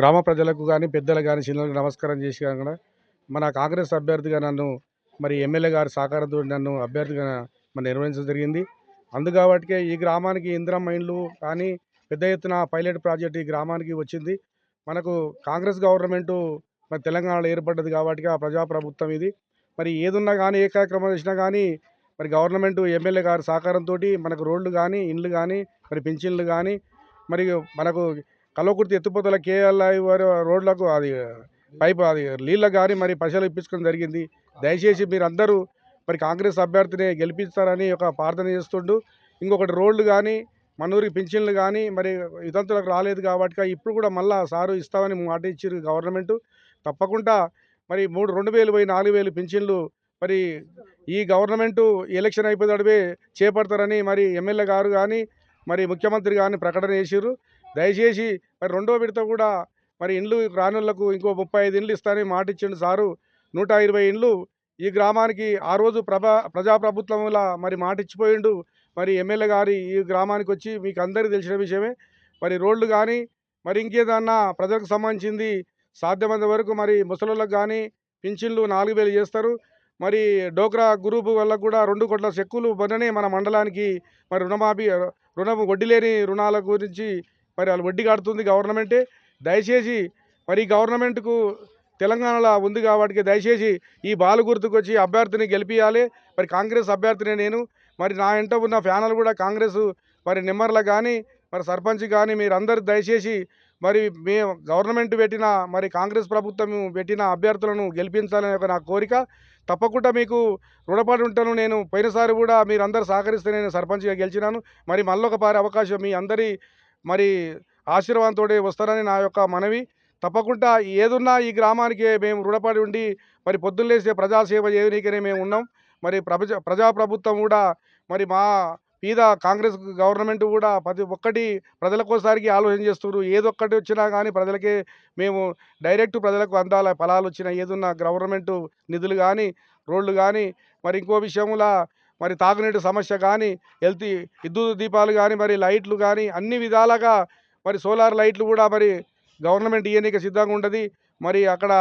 గ్రామ ప్రజలకు కానీ పెద్దలకు కానీ చిన్నలకు నమస్కారం చేసి కూడా మన కాంగ్రెస్ అభ్యర్థిగా నన్ను మరి ఎమ్మెల్యే గారి సహకారంతో నన్ను అభ్యర్థిగా మన నిర్వహించడం జరిగింది. అందుకాబట్టికే ఈ గ్రామానికి ఇందిరమ్మ ఇండ్లు కానీ పెద్ద ఎత్తున పైలట్ ప్రాజెక్ట్ ఈ గ్రామానికి వచ్చింది. మనకు కాంగ్రెస్ గవర్నమెంటు మరి తెలంగాణలో ఏర్పడ్డది కాబట్టి ఆ ప్రజాప్రభుత్వం ఇది. మరి ఏదున్నా కానీ ఏ కార్యక్రమం చేసినా కానీ మరి గవర్నమెంట్ ఎమ్మెల్యే గారి సహకారంతో మనకు రోడ్లు కానీ ఇండ్లు కానీ మరి పింఛన్లు కానీ మరి మనకు కలవకుర్తి ఎత్తిపోతల కేఎల్ఐ వారి రోడ్లకు అది పైపు అది నీళ్ళ కానీ మరి పైసలు ఇప్పించడం జరిగింది. దయచేసి మీరందరూ మరి కాంగ్రెస్ అభ్యర్థిని గెలిపిస్తారని ఒక ప్రార్థన చేస్తుండు. ఇంకొకటి రోడ్లు కానీ మనూరికి పింఛన్లు కానీ మరి ఇతంతులకు రాలేదు కాబట్టి ఇప్పుడు కూడా మళ్ళా సారు ఇస్తామని మాట ఇచ్చారు గవర్నమెంట్. తప్పకుండా మరి మూడు రెండు వేలు పోయి నాలుగు వేలు పింఛన్లు మరి ఈ గవర్నమెంటు ఎలక్షన్ అయిపోయేటడివే చేపడతారని మరి ఎమ్మెల్యే గారు కానీ మరి ముఖ్యమంత్రి కానీ ప్రకటన చేశారు దయచేసి మరి రెండో విడత కూడా మరి ఇండ్లు రానులకు ఇంకో ముప్పై ఐదు ఇండ్లు ఇస్తానని మాట ఇచ్చిండు సారు. నూట ఇరవై ఇండ్లు ఈ గ్రామానికి ఆ రోజు ప్రభా ప్రజాప్రభుత్వంలా మరి మాట ఇచ్చిపోయిండు మరి ఎమ్మెల్యే గారి ఈ గ్రామానికి వచ్చి మీకు అందరికీ తెలిసిన విషయమే. మరి రోడ్లు కానీ మరి ఇంకేదన్నా ప్రజలకు సంబంధించింది సాధ్యమైనంత వరకు మరి ముసలోళ్ళకి కానీ పింఛన్లు నాలుగు వేలు చేస్తారు. మరి డోక్రా గ్రూప్ వల్ల కూడా రెండు కోట్ల చెక్కులు మొన్ననే మన మండలానికి మరి రుణమాఫీ రుణం వడ్డీ లేని రుణాల గురించి మరి వాళ్ళు వడ్డీ కడుతుంది గవర్నమెంటే. దయచేసి మరి గవర్నమెంట్కు తెలంగాణలో ఉంది కాబట్టి దయచేసి ఈ బాలు గుర్తుకు వచ్చి అభ్యర్థిని గెలిపించాలి మరి కాంగ్రెస్ అభ్యర్థిని నేను. మరి నా ఇంట ఉన్న ఫ్యానల్ కూడా కాంగ్రెస్ మరి నిమ్మర్లకు కానీ మరి సర్పంచ్ కానీ మీరందరూ దయచేసి మరి మే గవర్నమెంట్ పెట్టిన మరి కాంగ్రెస్ ప్రభుత్వం పెట్టిన అభ్యర్థులను గెలిపించాలనే ఒక నా కోరిక. తప్పకుండా మీకు రుణపడి ఉంటాను నేను. పోయినసారి కూడా మీరు అందరు సహకరిస్తే నేను సర్పంచ్గా గెలిచినాను. మరి మళ్ళొక పారి అవకాశం మీ అందరి మరి ఆశీర్వాదంతో వస్తారని నా యొక్క మనవి. తప్పకుండా ఏదున్నా ఈ గ్రామానికి మేము రుణపడి ఉండి మరి పొద్దున్నేసే ప్రజాసేవ చేయనీకనే మేము ఉన్నాం. మరి ప్రజా ప్రజాప్రభుత్వం కూడా మరి మా పీద కాంగ్రెస్ గవర్నమెంట్ కూడా ప్రతి ఒక్కటి ప్రజల కోసారికి ఆలోచన చేస్తున్నారు. ఏదొక్కటి వచ్చినా కానీ ప్రజలకే మేము డైరెక్ట్ ప్రజలకు అందాల ఫలాలు వచ్చిన ఏదున్న గవర్నమెంట్ నిధులు కానీ రోడ్లు కానీ మరి ఇంకో విషయంలో మరి తాగునీటి సమస్య కానీ హెల్త్ విద్యుత్ దీపాలు కానీ మరి లైట్లు కానీ అన్ని విధాలుగా మరి సోలార్ లైట్లు కూడా మరి గవర్నమెంట్ ఇవ్వనీకి సిద్ధంగా ఉంటుంది. మరి అక్కడ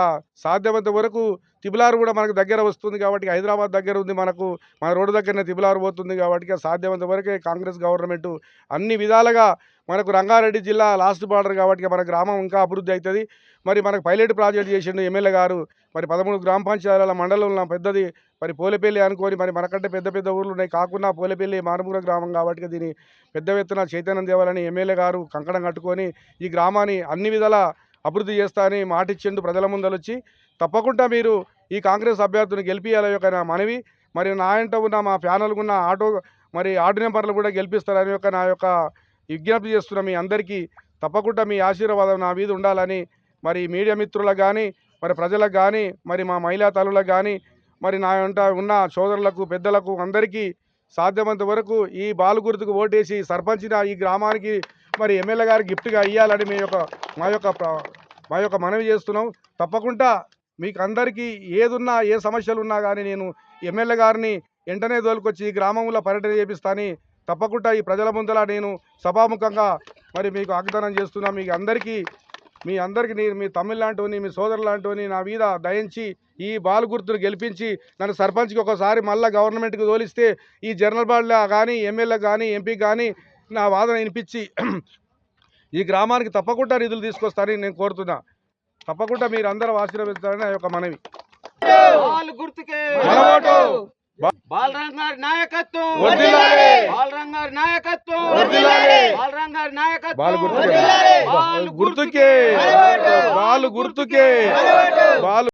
సాధ్యమైనంత వరకు తిబులారు కూడా మనకు దగ్గర వస్తుంది కాబట్టి హైదరాబాద్ దగ్గర ఉంది మనకు మన రోడ్డు దగ్గరనే తిబులారు పోతుంది కాబట్టి సాధ్యమైనంత వరకే కాంగ్రెస్ గవర్నమెంట్ అన్ని విధాలుగా మనకు రంగారెడ్డి జిల్లా లాస్ట్ బార్డర్ కాబట్టి మన గ్రామం ఇంకా అభివృద్ధి అవుతుంది. మరి మనకు పైలట్ ప్రాజెక్ట్ చేసిండు ఎమ్మెల్యే గారు మరి పదమూడు గ్రామ పంచాయతీల మండలంలో పెద్దది మరి పోలేపల్లి అనుకోని మరి మనకంటే పెద్ద పెద్ద ఊర్లు ఉన్నాయి. కాకుండా పోలేపల్లి మారుమూల గ్రామం కాబట్టి దీని పెద్ద ఎత్తున చైతన్యం దేవాలని ఎమ్మెల్యే గారు కంకణం కట్టుకొని ఈ గ్రామాన్ని అన్ని విధాల అభివృద్ధి చేస్తా అని మాటిచ్చిండు ప్రజల ముందర వచ్చి తప్పకుండా మీరు ఈ కాంగ్రెస్ అభ్యర్థిని గెలిపియాలని యొక్క నా మనవి. మరి నా ఇంట ఉన్న మా ప్యానల్కు ఉన్న ఆటో మరి ఆర్డు నెంబర్లు కూడా గెలిపిస్తారని యొక్క నా యొక్క విజ్ఞప్తి చేస్తున్న మీ అందరికీ తప్పకుండా మీ ఆశీర్వాదం నా మీద ఉండాలని మరి మీడియా మిత్రులకు కానీ మరి ప్రజలకు కానీ మరి మా మహిళా తల్లులకు కానీ మరి నా వెంట ఉన్న సోదరులకు పెద్దలకు అందరికీ సాధ్యమంత వరకు ఈ బాలుగుర్తుకు ఓటేసి సర్పంచిన ఈ గ్రామానికి మరి ఎమ్మెల్యే గారికి గిఫ్ట్గా ఇవ్వాలని మీ యొక్క మా యొక్క మా యొక్క మనవి చేస్తున్నాం. తప్పకుండా మీకు అందరికీ ఏదున్నా ఏ సమస్యలు ఉన్నా కానీ నేను ఎమ్మెల్యే గారిని వెంటనే తోలుకొచ్చి ఈ గ్రామంలో పర్యటన చేపిస్తాని తప్పకుండా ఈ ప్రజల ముందర నేను సభాముఖంగా మరి మీకు వాగ్దానం చేస్తున్నా. మీకు అందరికీ మీ అందరికీ నేను మీ తమిళ లాంటివని మీ సోదరు లాంటివని నా మీద దయించి ఈ బాలు గుర్తును గెలిపించి నన్ను సర్పంచ్కి ఒకసారి మళ్ళీ గవర్నమెంట్కి తోలిస్తే ఈ జనరల్ బాడీలో కానీ ఎమ్మెల్యే కానీ ఎంపీ కానీ నా వాదన వినిపించి ఈ గ్రామానికి తప్పకుండా నిధులు తీసుకొస్తారని నేను కోరుతున్నా. తప్పకుండా మీరు అందరూ ఆశీర్వదిస్తారని నా యొక్క మనవి. నాయకత్వం. నాయకత్వం. గుర్తుకే. బాలు గుర్తుకే. బాలు